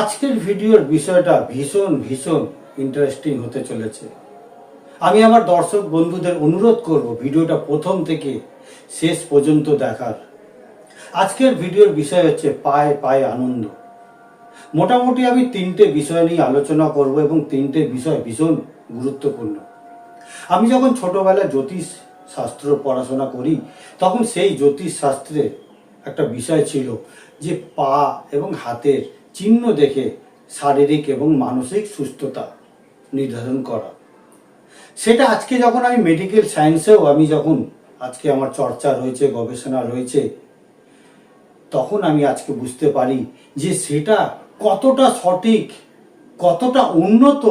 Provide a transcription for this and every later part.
আজকের ভিডিওর বিষয়টা ভীষণ ভীষণ ইন্টারেস্টিং হতে চলেছে। আমি আমার দর্শক বন্ধুদের অনুরোধ করব ভিডিওটা প্রথম থেকে শেষ পর্যন্ত দেখার। আজকের ভিডিওর বিষয় হচ্ছে পায়ে পায়ে আনন্দ। মোটামুটি আমি তিনটে বিষয় নিয়ে আলোচনা করব এবং তিনটে বিষয় ভীষণ গুরুত্বপূর্ণ। আমি যখন ছোটবেলায় জ্যোতিষ শাস্ত্র পড়াশোনা করি, তখন সেই জ্যোতিষ শাস্ত্রে একটা বিষয় ছিল যে পা এবং হাতের চিহ্ন দেখে শারীরিক এবং মানসিক সুস্থতা নির্ধারণ করা। সেটা আজকে যখন আমি মেডিকেল সায়েন্সেও আমি যখন আজকে আমার চর্চা রয়েছে, গবেষণা রয়েছে, তখন আমি আজকে বুঝতে পারি যে সেটা কতটা সঠিক, কতটা উন্নত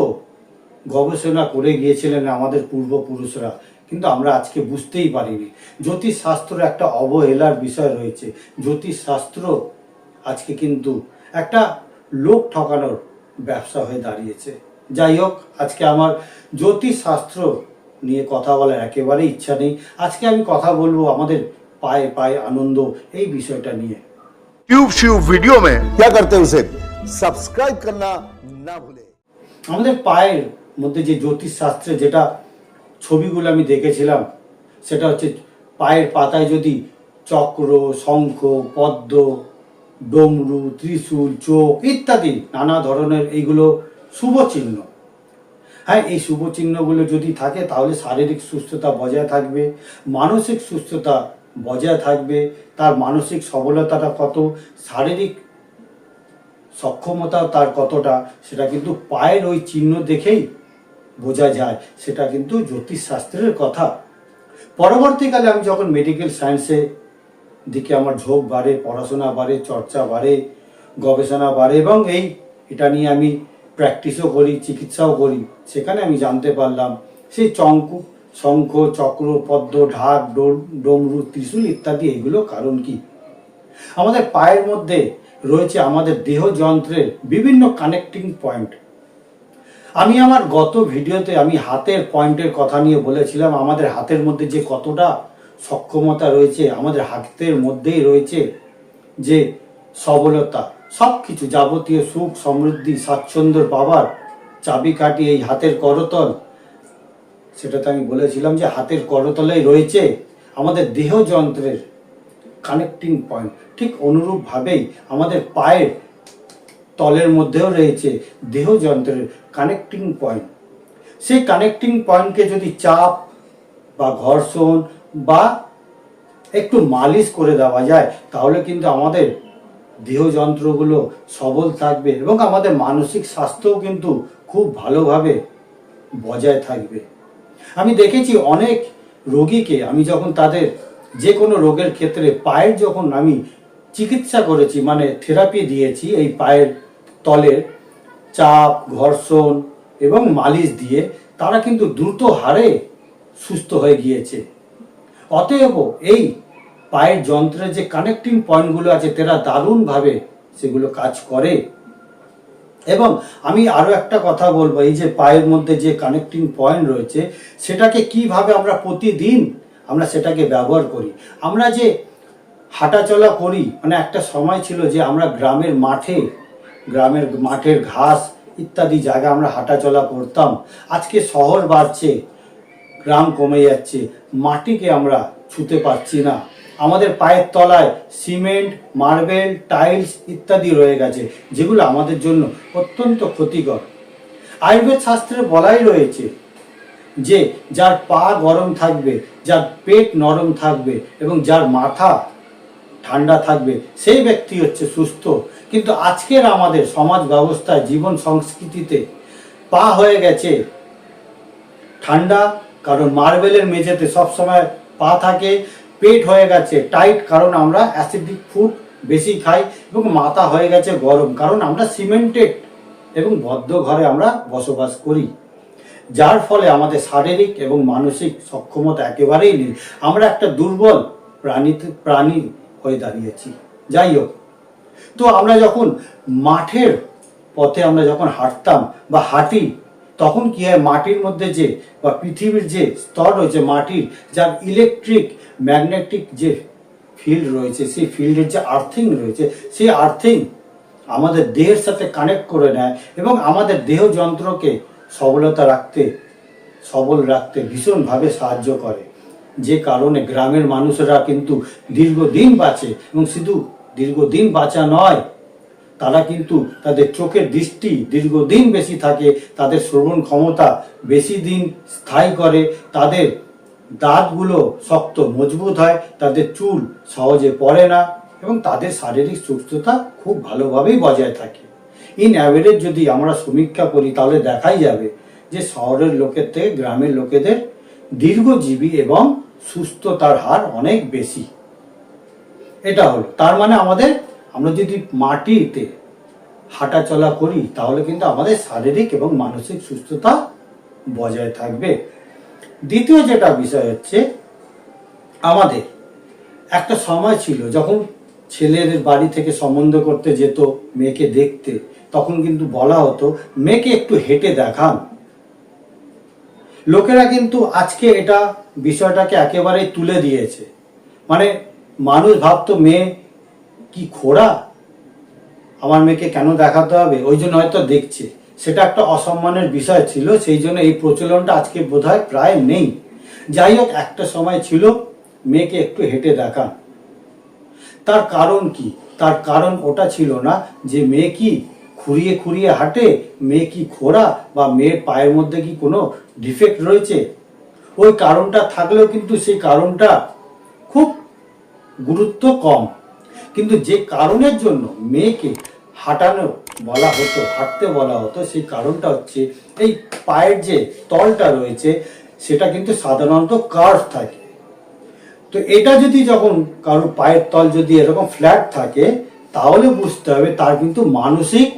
গবেষণা করে গিয়েছিলেন আমাদের পূর্বপুরুষরা। কিন্তু আমরা আজকে বুঝতেই পারিনি। জ্যোতিষশাস্ত্র একটা অবহেলার বিষয় রয়েছে। জ্যোতিষশাস্ত্র আজকে কিন্তু একটা লোক ঠকানোর ব্যবসা হয়ে দাঁড়িয়েছে যাই হোক আজকে আমার জ্যোতিষ শাস্ত্র নিয়ে কথা বলার একেবারেই ইচ্ছা নেই আজকে আমি কথা বলবো আমাদের পায়ে পায়ে আনন্দ এই বিষয়টা নিয়ে ट्यूब श्यूब वीडियो में क्या करते हैं उसे सब्सक्राइब करना ना भूलें আমাদের পায়ের মধ্যে যে জ্যোতিষ শাস্ত্রে যেটা ছবিগুলো আমি দেখেছিলাম সেটা হচ্ছে পায়ের পাতায় যদি চক্র শঙ্খ পদ্ম ডমরু, ত্রিশূল, চোখ ইত্যাদি নানা ধরনের এইগুলো শুভ চিহ্ন। হ্যাঁ এই শুভ চিহ্নগুলো যদি থাকে, তাহলে শারীরিক সুস্থতা বজায় থাকবে, মানসিক সুস্থতা বজায় থাকবে, তার মানসিক সবলতাটা কত, শারীরিক সক্ষমতা তার কতটা, সেটা কিন্তু পায়ের ওই চিহ্ন দেখেই বোঝা যায়, সেটা কিন্তু জ্যোতিষশাস্ত্রের কথা। পরবর্তীকালে আমি যখন মেডিকেল সায়েন্সে দিকে আমার ঝোঁক বাড়ে, পড়াশোনা বাড়ে, চর্চা বাড়ে, গবেষণা বাড়ে এবং এই এটা নিয়ে আমি প্র্যাকটিসও করি, চিকিৎসাও করি। সেখানে আমি জানতে পারলাম সেই চঙ্কু, শঙ্খ, চক্র, পদ্ম, ঢাক ডমরু, ত্রিশূল ইত্যাদি, এগুলো কারণ কি? আমাদের পায়ের মধ্যে রয়েছে আমাদের দেহ যন্ত্রের বিভিন্ন কানেক্টিং পয়েন্ট আমি আমার গত ভিডিওতে আমি হাতের পয়েন্টের কথা নিয়ে বলেছিলাম, আমাদের হাতের মধ্যে যে কতটা সক্ষমতা রয়েছে, আমাদের হাতের মধ্যেই রয়েছে যে সবলতা সব কিছু যাবতীয় সুখ, সমৃদ্ধি, স্বাচ্ছন্দ্য পাবার চাবিকাঠি এই হাতের করতল। সেটা তো আমি বলেছিলাম যে হাতের করতলেই রয়েছে আমাদের দেহ যন্ত্রের কানেক্টিং পয়েন্ট ঠিক অনুরূপভাবেই আমাদের পায়ের তলের মধ্যেও রয়েছে দেহ যন্ত্রের কানেক্টিং পয়েন্ট সেই কানেক্টিং পয়েন্টকে যদি চাপ বা ঘর্ষণ বা একটু মালিশ করে দেওয়া যায়, তাহলে কিন্তু আমাদের দেহ যন্ত্রগুলো সবল থাকবে এবং আমাদের মানসিক স্বাস্থ্যও কিন্তু খুব ভালোভাবে বজায় থাকবে। আমি দেখেছি অনেক রোগীকে, আমি যখন তাদের যে কোনো রোগের ক্ষেত্রে পায়ের যখন আমি চিকিৎসা করেছি মানে থেরাপি দিয়েছি এই পায়ের তলের চাপ, ঘর্ষণ এবং মালিশ দিয়ে, তারা কিন্তু দ্রুত হারে সুস্থ হয়ে গিয়েছে। অতএব এই পায়ের যন্ত্রের যে কানেক্টিং পয়েন্টগুলো আছে, তারা দারুণভাবে সেগুলো কাজ করে। এবং আমি আরও একটা কথা বলব, এই যে পায়ের মধ্যে যে কানেক্টিং পয়েন্ট রয়েছে, সেটাকে কীভাবে আমরা প্রতিদিন আমরা সেটাকে ব্যবহার করি? আমরা যে হাঁটাচলা করি মানে একটা সময় ছিল যে আমরা গ্রামের মাঠে, গ্রামের মাঠের ঘাস ইত্যাদি জায়গা আমরা হাঁটাচলা করতাম। আজকে শহর বাড়ছে গ্রাম কমে যাচ্ছে, মাটিকে আমরা ছুতে পারছি না। আমাদের পায়ের তলায় সিমেন্ট, মার্বেল, টাইলস ইত্যাদি রয়ে গেছে, যেগুলো আমাদের জন্য অত্যন্ত ক্ষতিকর। আয়ুর্বেদ শাস্ত্রে বলাই রয়েছে যে, যার পা গরম থাকবে, যার পেট নরম থাকবে এবং যার মাথা ঠান্ডা থাকবে, সেই ব্যক্তি হচ্ছে সুস্থ। কিন্তু আজকের আমাদের সমাজ ব্যবস্থায়, জীবন সংস্কৃতিতে পা হয়ে গেছে ঠান্ডা কারণ মার্বেলের মেঝেতে সবসময় পা থাকে, পেট হয়ে গেছে, টাইট, কারণ আমরা অ্যাসিডিক ফুড বেশি খাই এবং মাথা হয়ে গেছে গরম, কারণ আমরা সিমেন্টেড এবং বদ্ধ ঘরে আমরা বসবাস করি। যার ফলে আমাদের শারীরিক এবং মানসিক সক্ষমতা একেবারেই নেই। আমরা একটা দুর্বল প্রাণীতে প্রাণী হয়ে দাঁড়িয়েছি। যাই হোক, তো আমরা যখন মাঠের পথে আমরা যখন হাঁটতাম বা হাঁটি তখন কি হয়, মাটির মধ্যে যে, বা পৃথিবীর যে স্তর রয়েছে, মাটির যার ইলেকট্রিক ম্যাগনেটিক যে ফিল্ড রয়েছে, সেই ফিল্ডের যে আর্থিং রয়েছে, সেই আর্থিং আমাদের দেহের সাথে কানেক্ট করে নেয় এবং আমাদের দেহ যন্ত্রকে সবলতা রাখতে, সবল রাখতে ভীষণভাবে সাহায্য করে। যে কারণে গ্রামের মানুষেরা কিন্তু দীর্ঘদিন বাঁচে এবং শুধু দীর্ঘদিন বাঁচা নয় তারা কিন্তু তাদের চোখের দৃষ্টি দীর্ঘদিন বেশি থাকে, তাদের শ্রবণ ক্ষমতা বেশি দিন স্থায়ী করে, তাদের দাঁতগুলো শক্ত মজবুত হয়, তাদের চুল সহজে পড়ে না এবং তাদের শারীরিক সুস্থতা খুব ভালোভাবেই বজায় থাকে। ইন অ্যাভারেজ যদি আমরা সমীক্ষা করি, তাহলে দেখাই যাবে যে শহরের লোকের থেকে গ্রামের লোকেদের দীর্ঘজীবী এবং সুস্থতার হার অনেক বেশি। এটা হলো। তার মানে আমাদের আমরা যদি মাটিতে হাঁটা চলা করি, তাহলে কিন্তু আমাদের শারীরিক এবং মানসিক সুস্থতা বজায় থাকবে। দ্বিতীয় যেটা বিষয় হচ্ছে, আমাদের একটা সময় ছিল যখন ছেলের বাড়ি থেকে সম্বন্ধ করতে যেত, মেয়েকে দেখতে, তখন কিন্তু বলা হতো, মেয়েকে একটু হেঁটে দেখান। লোকেরা কিন্তু আজকে এটা বিষয়টাকে একেবারেই তুলে দিয়েছে। মানে মানুষ ভাবতো মেয়ে কি খোড়া আমার মেয়েকে কেন দেখাতে হবে? ওই জন্য হয়তো দেখছে। সেটা একটা অসম্মানের বিষয় ছিল, সেই জন্য এই প্রচলনটা আজকে বোধহয় প্রায় নেই। যাই হোক, একটা সময় ছিল, মেয়েকে একটু হেঁটে দেখান। তার কারণ কি? তার কারণ ওটা ছিল না যে মেয়ে কি খুঁড়িয়ে খুঁড়িয়ে হাঁটে, মেয়ে কি খোড়া বা মেয়ের পায়ের মধ্যে কি কোনো ডিফেক্ট রয়েছে? ওই কারণটা থাকলেও কিন্তু সেই কারণটা খুব গুরুত্ব কম। কিন্তু যে কারণের জন্য মেয়েকে হাঁটানো বলা হতো, হাঁটতে বলা হতো, সেই কারণটা হচ্ছে এই পায়ের যে তলটা রয়েছে, সেটা কিন্তু সাধারণত কার্ভ থাকে। তো এটা যদি যখন কারোর পায়ের তল যদি এরকম ফ্ল্যাট থাকে, তাহলে বুঝতে হবে তার কিন্তু মানসিক,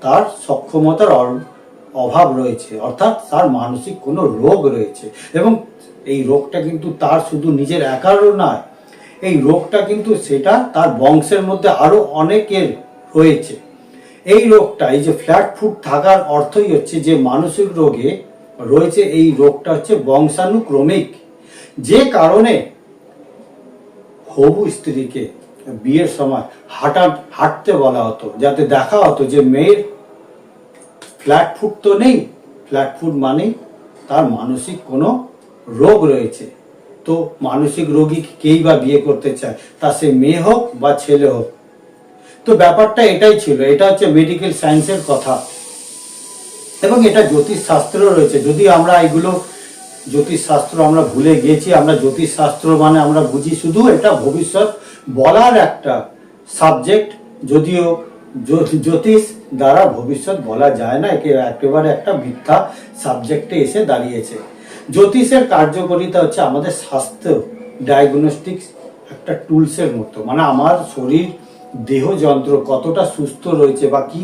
তার সক্ষমতার অভাব রয়েছে। অর্থাৎ তার মানসিক কোনো রোগ রয়েছে। এবং এই রোগটা কিন্তু তার শুধু নিজের একারও নয় এই রোগটা কিন্তু সেটা তার বংশের মধ্যে আরও অনেকের রয়েছে। এই রোগটা, এই যে ফ্ল্যাট ফুট থাকার অর্থই হচ্ছে যে মানসিক রোগে রয়েছে এই রোগটা হচ্ছে বংশানুক্রমিক। যে কারণে হবু স্ত্রীকে বিয়ের সময় হাঁটা, হাঁটতে বলা হতো, যাতে দেখা হতো যে মেয়ের ফ্ল্যাট ফুট তো নেই ফ্ল্যাট ফুট মানেই তার মানসিক কোনো রোগ রয়েছে। তো মানসিক রোগী কেই বা বিয়ে করতে চায়? তা সে মেয়ে হোক বা ছেলে হোক। তো ব্যাপারটা এটাই ছিল, এটা হচ্ছে মেডিকেল সায়েন্সের কথা। এবং এটা জ্যোতিষ শাস্ত্র রয়েছে। যদি আমরা এগুলো জ্যোতিষ শাস্ত্র আমরা ভুলে গেছি আমরা জ্যোতিষ শাস্ত্র মানে আমরা বুঝি, শুধু এটা ভবিষ্যৎ বলার একটা সাবজেক্ট যদিও জ্যোতিষ দ্বারা ভবিষ্যৎ বলা যায় না, একে একেবারে একটা মিথ্যা সাবজেক্টে এসে দাঁড়িয়েছে। জ্যোতিষের কার্যকারিতা হচ্ছে আমাদের স্বাস্থ্য ডায়াগনস্টিক একটা টুলসের মতো। মানে আমার শরীর, দেহ যন্ত্র কতটা সুস্থ রয়েছে বা কি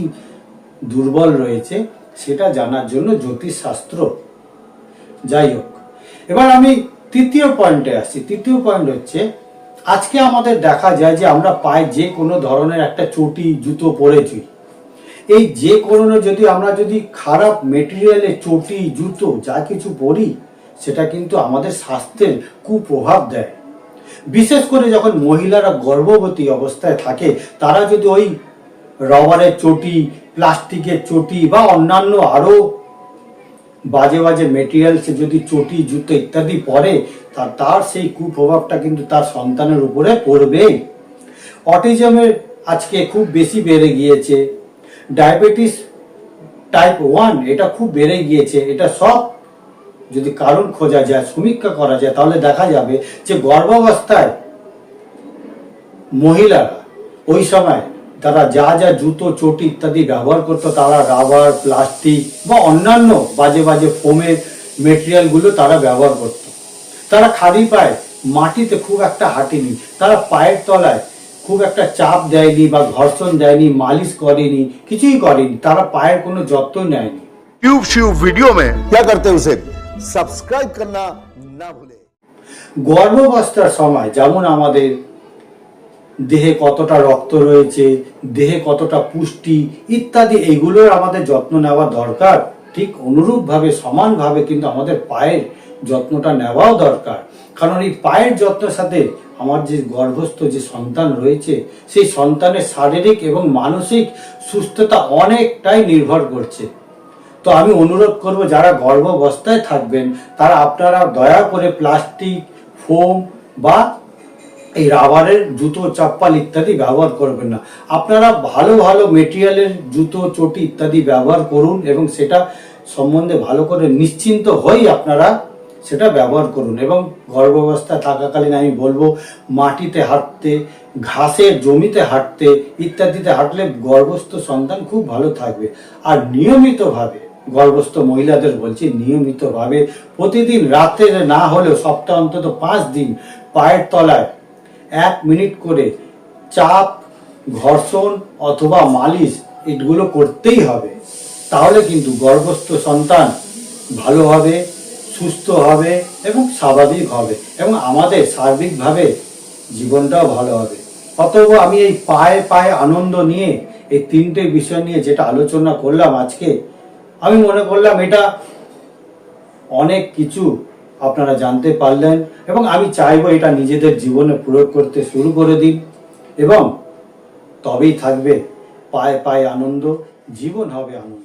দুর্বল রয়েছে, সেটা জানার জন্য জ্যোতিষ শাস্ত্র। যাই হোক, এবার আমি তৃতীয় পয়েন্টে আসছি। তৃতীয় পয়েন্ট হচ্ছে, আজকে আমাদের দেখা যায় যে আমরা পায়ে যে কোনো ধরনের একটা চটি, জুতো পরেছি। এই যে কোনো যদি আমরা যদি খারাপ মেটেরিয়ালের চটি, জুতো যা কিছু পরি সেটা কিন্তু আমাদের স্বাস্থ্যের কুপ্রভাব দেয়। বিশেষ করে যখন মহিলারা গর্ভবতী অবস্থায় থাকে, তারা যদি ওই রবারের চটি, প্লাস্টিকের চটি বা অন্যান্য আরও বাজে বাজে মেটেরিয়ালস যদি চটি, জুতো ইত্যাদি পরে তার তার সেই কুপ্রভাবটা কিন্তু তার সন্তানের উপরে পড়বেই অটিজমের আজকে খুব বেশি বেড়ে গিয়েছে। ডায়াবেটিস টাইপ ওয়ান এটা খুব বেড়ে গিয়েছে। এটা সব যদি কারণ খোঁজা যায় সমীক্ষা করা যায় তাহলে দেখা যাবে যে গর্ভাবস্থায় মহিলারা ওই সময় তারা যা যা জুতো চটি ইত্যাদি ব্যবহার করতো তারা রাবার প্লাস্টিক বা অন্যান্য বাজে বাজে ফোমের মেটেরিয়ালগুলো তারা ব্যবহার করতো তারা খালি পায়ে মাটিতে খুব একটা হাঁটেনি তারা পায়ের তলায় খুব একটা চাপ দেয়নি বা ঘর্ষণ দেয়নি মালিশ করেনি কিছুই করেনি তারা পায়ের কোনো যত্ন নেয়নি ट्यूब श्यूब वीडियो में क्या करते हैं उसे सब्सक्राइब करना ना भूलें গর্ভাবস্থার সময় যেমন আমাদের দেহে কতটা রক্ত রয়েছে দেহে কতটা পুষ্টি ইত্যাদি এইগুলোর আমাদের যত্ন নেওয়া দরকার ঠিক অনুরূপভাবে সমানভাবে কিন্তু আমাদের পায়ের যত্নটা নেওয়াও দরকার কারণ এই পায়ের যত্নের সাথে আমার যে গর্ভস্থ যে সন্তান রয়েছে সেই সন্তানের শারীরিক এবং মানসিক সুস্থতা অনেকটাই নির্ভর করছে তো আমি অনুরোধ করব, যারা গর্ভাবস্থায় থাকবেন, তারা আপনারা দয়া করে প্লাস্টিক, ফোম বা এই রাবারের জুতো, চপ্পল ইত্যাদি ব্যবহার করবেন না। আপনারা ভালো ভালো মেটেরিয়ালের জুতো, চটি ইত্যাদি ব্যবহার করুন এবং সেটা সম্বন্ধে ভালো করে নিশ্চিন্ত হয়েই আপনারা সেটা ব্যবহার করুন। এবং গর্ভাবস্থায় থাকাকালীন আমি বলব, মাটিতে হাঁটতে, ঘাসের জমিতে হাঁটতে ইত্যাদিতে হাঁটলে গর্ভস্থ সন্তান খুব ভালো থাকবে। আর নিয়মিতভাবে গর্ভস্থ মহিলাদের বলছি, নিয়মিতভাবে প্রতিদিন রাতে না হলেও সপ্তাহ অন্তত পাঁচ দিন পায়ের তলায় এক মিনিট করে চাপ, ঘর্ষণ অথবা মালিশ এগুলো করতেই হবে। তাহলে কিন্তু গর্ভস্থ সন্তান ভালো হবে, সুস্থ হবে এবং স্বাভাবিক হবে এবং আমাদের সার্বিকভাবে জীবনটাও ভালো হবে। অতএব আমি এই পায়ে পায়ে আনন্দ নিয়ে এই তিনটে বিষয় নিয়ে যেটা আলোচনা করলাম আজকে আমি মনে করলাম এটা অনেক কিছু আপনারা জানতে পারলেন এবং আমি চাইব এটা নিজেদের জীবনে প্রয়োগ করতে শুরু করে দিন এবং তবেই থাকবে পায়ে পায়ে আনন্দ, জীবন হবে আনন্দ।